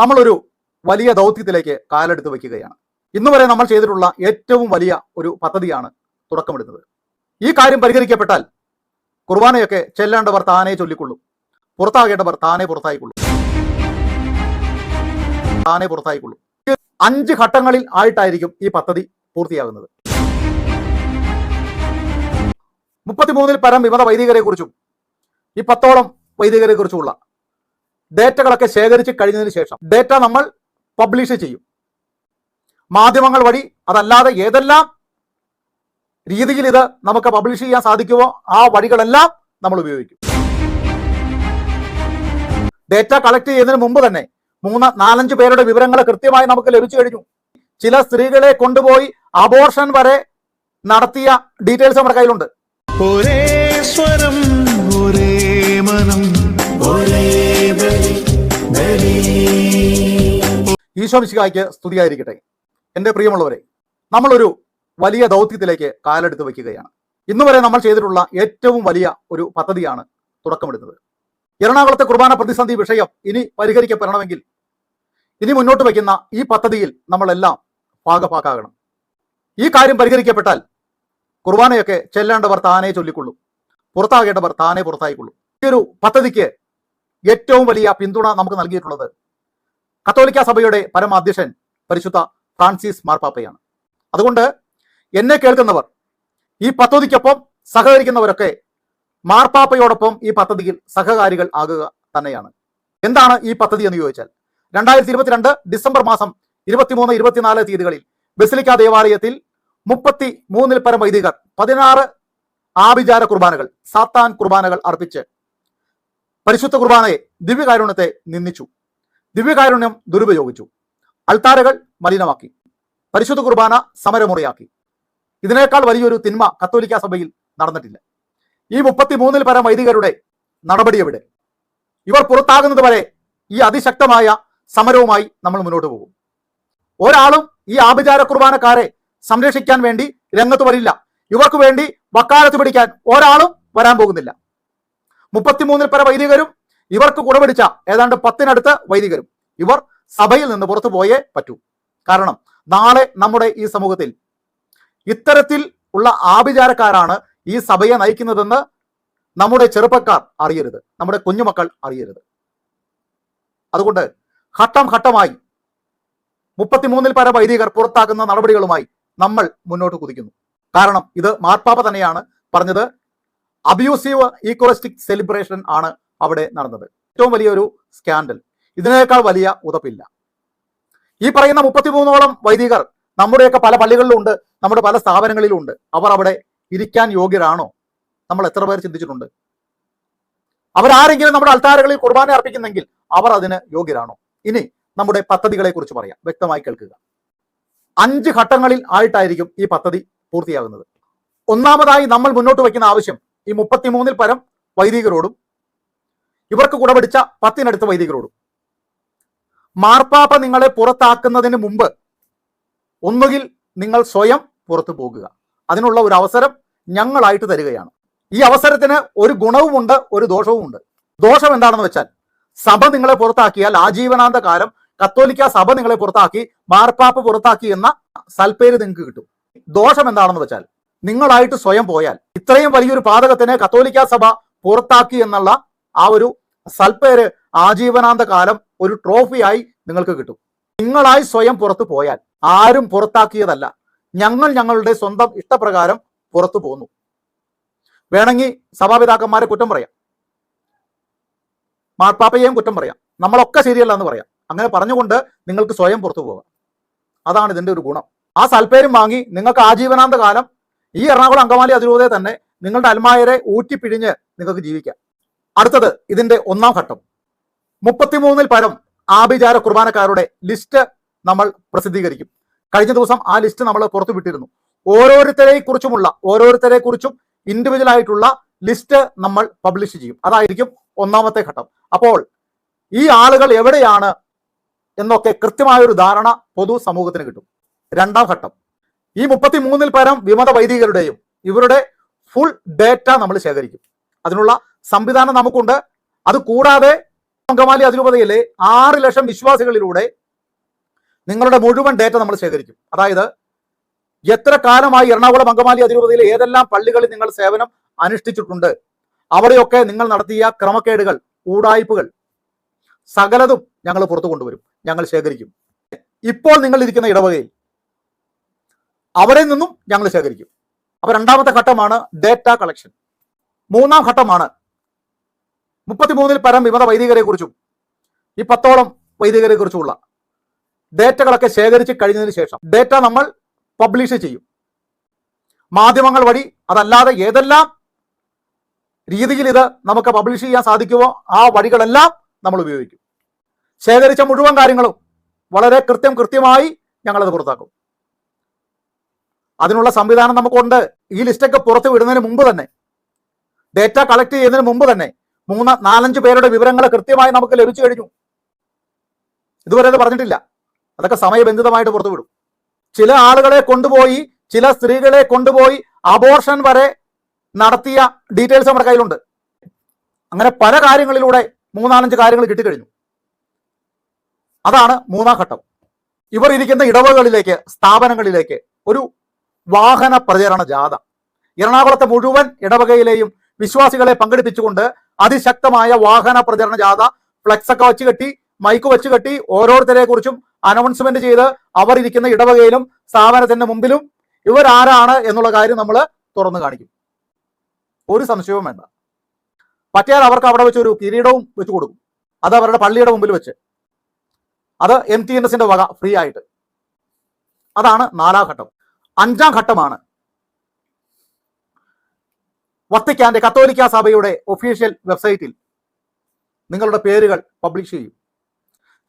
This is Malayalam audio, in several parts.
നമ്മളൊരു വലിയ ദൗത്യത്തിലേക്ക് കാലെടുത്ത് വയ്ക്കുകയാണ്. ഇന്ന് വരെ നമ്മൾ ചെയ്തിട്ടുള്ള ഏറ്റവും വലിയ ഒരു പദ്ധതിയാണ് തുടക്കമിടുന്നത്. ഈ കാര്യം പരിഹരിക്കപ്പെട്ടാൽ കുർബാനയൊക്കെ ചെല്ലേണ്ടവർ താനേ ചൊല്ലിക്കൊള്ളും. പുറത്താകേണ്ടവർ താനേ പുറത്തായിക്കൊള്ളും. താനേ പുറത്തായിക്കൊള്ളും. അഞ്ച് ഘട്ടങ്ങളിൽ ആയിട്ടായിരിക്കും ഈ പദ്ധതി പൂർത്തിയാകുന്നത്. മുപ്പത്തിമൂന്നിൽ പരം വിമത വൈദികരെ കുറിച്ചും ഈ പത്തോളം വൈദികരെ കുറിച്ചുമുള്ള ഡേറ്റകളൊക്കെ ശേഖരിച്ച് കഴിഞ്ഞതിന് ശേഷം ഡേറ്റ നമ്മൾ പബ്ലിഷ് ചെയ്യും. മാധ്യമങ്ങൾ വഴി അതല്ലാതെ ഏതെല്ലാം രീതിയിൽ ഇത് നമുക്ക് പബ്ലിഷ് ചെയ്യാൻ സാധിക്കുമോ ആ വഴികളെല്ലാം നമ്മൾ ഉപയോഗിക്കും. ഡേറ്റ കളക്ട് ചെയ്യുന്നതിന് മുമ്പ് തന്നെ മൂന്ന് നാലഞ്ച് പേരുടെ വിവരങ്ങൾ കൃത്യമായി നമുക്ക് ലഭിച്ചു കഴിഞ്ഞു. ചില സ്ത്രീകളെ കൊണ്ടുപോയി അബോർഷൻ വരെ നടത്തിയ ഡീറ്റെയിൽസ് നമ്മുടെ കയ്യിലുണ്ട്. ഒരേ സ്വരം ഒരേ മനം ഒരേ ബലി ബലി ഈശോ മിശിഹായ്ക്ക് സ്തുതിയായിരിക്കട്ടെ. എന്റെ പ്രിയമുള്ളവരെ നമ്മളൊരു വലിയ ദൗത്യത്തിലേക്ക് കാലെടുത്ത് വയ്ക്കുകയാണ്. ഇന്ന് വരെ നമ്മൾ ചെയ്തിട്ടുള്ള ഏറ്റവും വലിയ ഒരു പദ്ധതിയാണ് തുടക്കമിടുന്നത്. എറണാകുളത്തെ കുർബാന പ്രതിസന്ധി വിഷയം ഇനി പരിഹരിക്കപ്പെടണമെങ്കിൽ ഇനി മുന്നോട്ട് വയ്ക്കുന്ന ഈ പദ്ധതിയിൽ നമ്മളെല്ലാം ഭാഗഭാക്കാകണം. ഈ കാര്യം പരിഹരിക്കപ്പെട്ടാൽ കുർബാനയൊക്കെ ചെല്ലേണ്ടവർ താനേ ചൊല്ലിക്കൊള്ളും. പുറത്താകേണ്ടവർ താനേ പുറത്തായിക്കൊള്ളും. ഈ ഒരു പദ്ധതിക്ക് ഏറ്റവും വലിയ പിന്തുണ നമുക്ക് നൽകിയിട്ടുള്ളത് കത്തോലിക്ക സഭയുടെ പരമാധ്യക്ഷൻ പരിശുദ്ധ ഫ്രാൻസിസ് മാർപ്പാപ്പയാണ്. അതുകൊണ്ട് എന്നെ കേൾക്കുന്നവർ ഈ പദ്ധതിക്കൊപ്പം സഹകരിക്കുന്നവരൊക്കെ മാർപ്പാപ്പയോടൊപ്പം ഈ പദ്ധതിയിൽ സഹകാരികൾ ആകുക തന്നെയാണ്. എന്താണ് ഈ പദ്ധതി എന്ന് ചോദിച്ചാൽ രണ്ടായിരത്തി ഇരുപത്തിരണ്ട് ഡിസംബർ മാസം ഇരുപത്തിമൂന്ന് ഇരുപത്തിനാല് തീയതികളിൽ ബസിലിക്ക ദേവാലയത്തിൽ മുപ്പത്തി മൂന്നിൽ പരം വൈദികർ പതിനാറ് ആഭിചാര കുർബാനകൾ സാത്താൻ കുർബാനകൾ അർപ്പിച്ച് പരിശുദ്ധ കുർബാനയെ ദിവ്യകാരുണ്യത്തെ നിന്ദിച്ചു. ദിവ്യകാരുണ്യം ദുരുപയോഗിച്ചു. അൾത്താരകൾ മലിനമാക്കി. പരിശുദ്ധ കുർബാന സമരമുറയാക്കി. ഇതിനേക്കാൾ വലിയൊരു തിന്മ കത്തോലിക്ക സഭയിൽ നടന്നിട്ടില്ല. ഈ മുപ്പത്തിമൂന്നിൽ പരം വൈദികരുടെ നടപടി എവിടെ? ഇവർ പുറത്താകുന്നത് വരെ ഈ അതിശക്തമായ സമരവുമായി നമ്മൾ മുന്നോട്ട് പോകും. ഒരാളും ഈ ആഭിചാര കുർബാനക്കാരെ സംരക്ഷിക്കാൻ വേണ്ടി രംഗത്ത് വരില്ല. ഇവർക്ക് വേണ്ടി വക്കാലത്ത് പിടിക്കാൻ ഒരാളും വരാൻ പോകുന്നില്ല. മുപ്പത്തിമൂന്നിൽ പര വൈദികരും ഇവർക്ക് കുടപിടിച്ച ഏതാണ്ട് പത്തിനടുത്ത് വൈദികരും ഇവർ സഭയിൽ നിന്ന് പുറത്തു പോയേ പറ്റൂ. കാരണം നാളെ നമ്മുടെ ഈ സമൂഹത്തിൽ ഇത്തരത്തിൽ ഉള്ള ആഭിചാരക്കാരാണ് ഈ സഭയെ നയിക്കുന്നതെന്ന് നമ്മുടെ ചെറുപ്പക്കാർ അറിയരുത്. നമ്മുടെ കുഞ്ഞുമക്കൾ അറിയരുത്. അതുകൊണ്ട് ഘട്ടം ഘട്ടമായി മുപ്പത്തിമൂന്നിൽ പര വൈദികർ പുറത്താക്കുന്ന നടപടികളുമായി നമ്മൾ മുന്നോട്ട് കുതിക്കുന്നു. കാരണം ഇത് മാർപ്പാപ്പ തന്നെയാണ് പറഞ്ഞത്. അബ്യൂസീവ് ഈക്കോളിസ്റ്റിക് സെലിബ്രേഷൻ ആണ് അവിടെ നടന്നത്. ഏറ്റവും വലിയൊരു സ്കാൻഡൽ ഇതിനേക്കാൾ വലിയ ഉതപ്പില്ല. ഈ പറയുന്ന മുപ്പത്തിമൂന്നോളം വൈദികർ നമ്മുടെയൊക്കെ പല പള്ളികളിലുണ്ട് നമ്മുടെ പല സ്ഥാപനങ്ങളിലുണ്ട്. അവർ അവിടെ ഇരിക്കാൻ യോഗ്യരാണോ? നമ്മൾ എത്ര പേർ ചിന്തിച്ചിട്ടുണ്ട്? അവരാരെങ്കിലും നമ്മുടെ അൾത്താരകളിൽ കുർബാന അർപ്പിക്കുന്നെങ്കിൽ അവർ അതിന് യോഗ്യരാണോ? ഇനി നമ്മുടെ പദ്ധതികളെ കുറിച്ച് പറയാം. വ്യക്തമായി കേൾക്കുക. അഞ്ച് ഘട്ടങ്ങളിൽ ആയിട്ടായിരിക്കും ഈ പദ്ധതി പൂർത്തിയാകുന്നത്. ഒന്നാമതായി നമ്മൾ മുന്നോട്ട് വയ്ക്കുന്ന ആവശ്യം ഈ മുപ്പത്തിമൂന്നിൽ പരം വൈദികരോടും ഇവർക്ക് കുടപിടിച്ച പത്തിനടുത്ത് വൈദികരോടും. മാർപ്പാപ്പ നിങ്ങളെ പുറത്താക്കുന്നതിന് മുമ്പ് ഒന്നുകിൽ നിങ്ങൾ സ്വയം പുറത്തു പോകുക. അതിനുള്ള ഒരു അവസരം ഞങ്ങളായിട്ട് തരികയാണ്. ഈ അവസരത്തിന് ഒരു ഗുണവുമുണ്ട് ഒരു ദോഷവുമുണ്ട്. ദോഷം എന്താണെന്ന് വെച്ചാൽ സഭ നിങ്ങളെ പുറത്താക്കിയാൽ ആജീവനാന്ത കാലം കത്തോലിക്ക സഭ നിങ്ങളെ പുറത്താക്കി മാർപ്പാപ്പ പുറത്താക്കി എന്ന സൽപ്പേര് നിങ്ങൾക്ക് കിട്ടും. ദോഷം എന്താണെന്ന് വെച്ചാൽ നിങ്ങളായിട്ട് സ്വയം പോയാൽ ഇത്രയും വലിയൊരു പാതകത്തിനെ കത്തോലിക്ക സഭ പുറത്താക്കി എന്നുള്ള ആ ഒരു സൽപ്പേര് ആജീവനാന്ത കാലം ഒരു ട്രോഫിയായി നിങ്ങൾക്ക് കിട്ടും. നിങ്ങളായി സ്വയം പുറത്തു പോയാൽ ആരും പുറത്താക്കിയതല്ല. ഞങ്ങൾ ഞങ്ങളുടെ സ്വന്തം ഇഷ്ടപ്രകാരം പുറത്തു പോന്നു. വേണമെങ്കിൽ സഭാപിതാക്കന്മാരെ കുറ്റം പറയാം. മാർപ്പാപ്പയെയും കുറ്റം പറയാം. നമ്മളൊക്കെ ശരിയല്ല എന്ന് പറയാം. അങ്ങനെ പറഞ്ഞുകൊണ്ട് നിങ്ങൾക്ക് സ്വയം പുറത്തു പോകാം. അതാണ് ഇതിന്റെ ഒരു ഗുണം. ആ സൽപ്പേരും വാങ്ങി നിങ്ങൾക്ക് ആജീവനാന്ത കാലം ഈ എറണാകുളം അങ്കമാലി അതിരൂപതയെ തന്നെ നിങ്ങളുടെ അൽമായരെ ഊറ്റിപ്പിഴിഞ്ഞ് നിങ്ങൾക്ക് ജീവിക്കാം. അടുത്തത് ഇതിന്റെ ഒന്നാം ഘട്ടം. മുപ്പത്തിമൂന്നിൽ പരം ആഭിചാര കുർബാനക്കാരുടെ ലിസ്റ്റ് നമ്മൾ പ്രസിദ്ധീകരിക്കും. കഴിഞ്ഞ ദിവസം ആ ലിസ്റ്റ് നമ്മൾ പുറത്തു വിട്ടിരുന്നു. ഓരോരുത്തരെ കുറിച്ചുമുള്ള ഓരോരുത്തരെ കുറിച്ചും ഇൻഡിവിജ്വൽ ആയിട്ടുള്ള ലിസ്റ്റ് നമ്മൾ പബ്ലിഷ് ചെയ്യും. അതായിരിക്കും ഒന്നാമത്തെ ഘട്ടം. അപ്പോൾ ഈ ആളുകൾ എവിടെയാണ് എന്നൊക്കെ കൃത്യമായൊരു ധാരണ പൊതു സമൂഹത്തിന് കിട്ടും. രണ്ടാം ഘട്ടം. ഈ മുപ്പത്തി മൂന്നിൽ പരം വിമത വൈദികരുടെയും ഇവരുടെ ഫുൾ ഡേറ്റ നമ്മൾ ശേഖരിക്കും. അതിനുള്ള സംവിധാനം നമുക്കുണ്ട്. അത് കൂടാതെ അങ്കമാലി അതിരൂപതയിലെ ആറ് ലക്ഷം വിശ്വാസികളിലൂടെ നിങ്ങളുടെ മുഴുവൻ ഡേറ്റ നമ്മൾ ശേഖരിക്കും. അതായത് എത്ര കാലമായി എറണാകുളം അങ്കമാലി അതിരൂപതയിലെ ഏതെല്ലാം പള്ളികളിൽ നിങ്ങൾ സേവനം അനുഷ്ഠിച്ചിട്ടുണ്ട്? അവിടെയൊക്കെ നിങ്ങൾ നടത്തിയ ക്രമക്കേടുകൾ ഊടായ്പകൾ സകലതും ഞങ്ങൾ പുറത്തു കൊണ്ടുവരും ഞങ്ങൾ ശേഖരിക്കും. ഇപ്പോൾ നിങ്ങൾ ഇരിക്കുന്ന ഇടവകയിൽ അവിടെ നിന്നും ഞങ്ങൾ ശേഖരിക്കും. അപ്പൊ രണ്ടാമത്തെ ഘട്ടമാണ് ഡേറ്റ കളക്ഷൻ മൂന്നാം ഘട്ടമാണ് മുപ്പത്തിമൂന്നിൽ പരം വിമത വൈദികരെ കുറിച്ചും ഈ പത്തോളം വൈദികരെ കുറിച്ചുമുള്ള ഡേറ്റകളൊക്കെ ശേഖരിച്ച് കഴിഞ്ഞതിന് ശേഷം ഡേറ്റ നമ്മൾ പബ്ലിഷ് ചെയ്യും. മാധ്യമങ്ങൾ വഴി അതല്ലാതെ ഏതെല്ലാം രീതിയിൽ ഇത് നമുക്ക് പബ്ലിഷ് ചെയ്യാൻ സാധിക്കുമോ ആ വഴികളെല്ലാം നമ്മൾ ഉപയോഗിക്കും. ശേഖരിച്ച മുഴുവൻ കാര്യങ്ങളും വളരെ കൃത്യം കൃത്യമായി ഞങ്ങളത് പുറത്താക്കും. അതിനുള്ള സംവിധാനം നമുക്കുണ്ട്. ഈ ലിസ്റ്റൊക്കെ പുറത്ത് വിടുന്നതിന് മുമ്പ് തന്നെ. ഡേറ്റ കളക്ട് ചെയ്യുന്നതിന് മുമ്പ് തന്നെ മൂന്ന് നാലഞ്ച് പേരുടെ വിവരങ്ങൾ കൃത്യമായി നമുക്ക് ലഭിച്ചു കഴിഞ്ഞു. ഇതുവരെ അത് പറഞ്ഞിട്ടില്ല. അതൊക്കെ സമയബന്ധിതമായിട്ട് പുറത്തു വിടും. ചില ആളുകളെ കൊണ്ടുപോയി ചില സ്ത്രീകളെ കൊണ്ടുപോയി അബോർഷൻ വരെ നടത്തിയ ഡീറ്റെയിൽസ് നമ്മുടെ കയ്യിലുണ്ട്. അങ്ങനെ പല കാര്യങ്ങളിലൂടെ മൂന്നാലഞ്ച് കാര്യങ്ങൾ കിട്ടിക്കഴിഞ്ഞു. അതാണ് മൂന്നാം ഘട്ടം. ഇവർ ഇരിക്കുന്ന ഇടവകളിലേക്ക് സ്ഥാപനങ്ങളിലേക്ക് ഒരു വാഹന പ്രചരണ ജാഥ. എറണാകുളത്തെ മുഴുവൻ ഇടവകയിലെയും വിശ്വാസികളെ പങ്കെടുപ്പിച്ചുകൊണ്ട് അതിശക്തമായ വാഹന പ്രചരണ ജാഥ ഫ്ലക്സ് ഒക്കെ വെച്ച് കെട്ടി മൈക്ക് വെച്ച് കെട്ടി ഓരോരുത്തരെ കുറിച്ചും അനൗൺസ്മെന്റ് ചെയ്ത് അവർ ഇരിക്കുന്ന ഇടവകയിലും സ്ഥാപനത്തിന്റെ മുമ്പിലും ഇവരാരാണ് എന്നുള്ള കാര്യം നമ്മൾ തുറന്നു കാണിക്കും. ഒരു സംശയവും വേണ്ട. പറ്റിയാൽ അവർക്ക് അവിടെ വെച്ച് ഒരു കിരീടവും വെച്ച് കൊടുക്കും. അത് അവരുടെ പള്ളിയുടെ മുമ്പിൽ വെച്ച്. അത് എം ടി എൻ എസിന്റെ വക ഫ്രീ ആയിട്ട്. അതാണ് നാലാം ഘട്ടം. അഞ്ചാം ഘട്ടമാണ്. വത്തിക്കാന്റെ കത്തോലിക്ക സഭയുടെ ഒഫീഷ്യൽ വെബ്സൈറ്റിൽ നിങ്ങളുടെ പേരുകൾ പബ്ലിഷ് ചെയ്യും.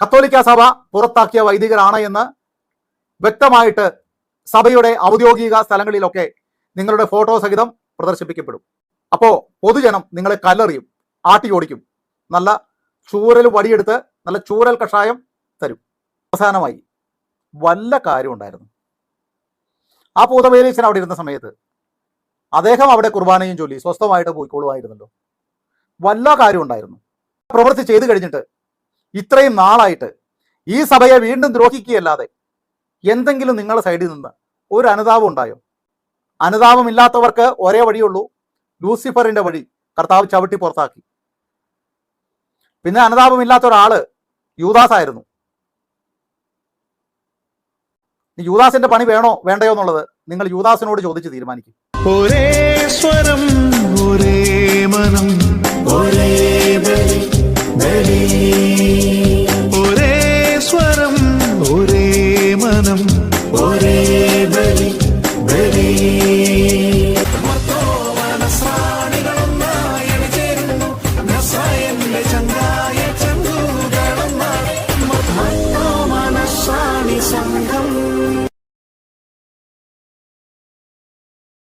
കത്തോലിക്ക സഭ പുറത്താക്കിയ വൈദികരാണ് എന്ന് വ്യക്തമായിട്ട് സഭയുടെ ഔദ്യോഗിക സ്ഥലങ്ങളിലൊക്കെ നിങ്ങളുടെ ഫോട്ടോ സഹിതം പ്രദർശിപ്പിക്കപ്പെടും. അപ്പോ പൊതുജനം നിങ്ങളെ കല്ലെറിയും ആട്ടി ഓടിക്കും നല്ല ചൂരൽ വടിയെടുത്ത് നല്ല ചൂരൽ കഷായം തരും. അവസാനമായി വല്ല കാര്യം ഉണ്ടായിരുന്നു. ആ പൂതവേലീശൻ അവിടെ ഇരുന്ന സമയത്ത് അദ്ദേഹം അവിടെ കുർബാനയും ചൊല്ലി സ്വസ്ഥമായിട്ട് പോയിക്കോളുമായിരുന്നല്ലോ വല്ല കാര്യം ഉണ്ടായിരുന്നു. പ്രവൃത്തി ചെയ്തു കഴിഞ്ഞിട്ട് ഇത്രയും നാളായിട്ട് ഈ സഭയെ വീണ്ടും ദ്രോഹിക്കുകയല്ലാതെ എന്തെങ്കിലും നിങ്ങളുടെ സൈഡിൽ നിന്ന് ഒരു അനുതാപം ഉണ്ടായോ? അനുതാപമില്ലാത്തവർക്ക് ഒരേ വഴിയുള്ളൂ ലൂസിഫറിന്റെ വഴി കർത്താവ് ചവിട്ടി പുറത്താക്കി. പിന്നെ അനുതാപമില്ലാത്ത ഒരാൾ യൂദാസ് ആയിരുന്നു ഈ യൂദാസിന്റെ പണി വേണോ വേണ്ടയോ എന്നുള്ളത് നിങ്ങൾ യൂദാസിനോട് ചോദിച്ച് തീരുമാനിക്കും. ഒരേ സ്വരം ഒരേ മനം ഒരേ ബലി ബലി.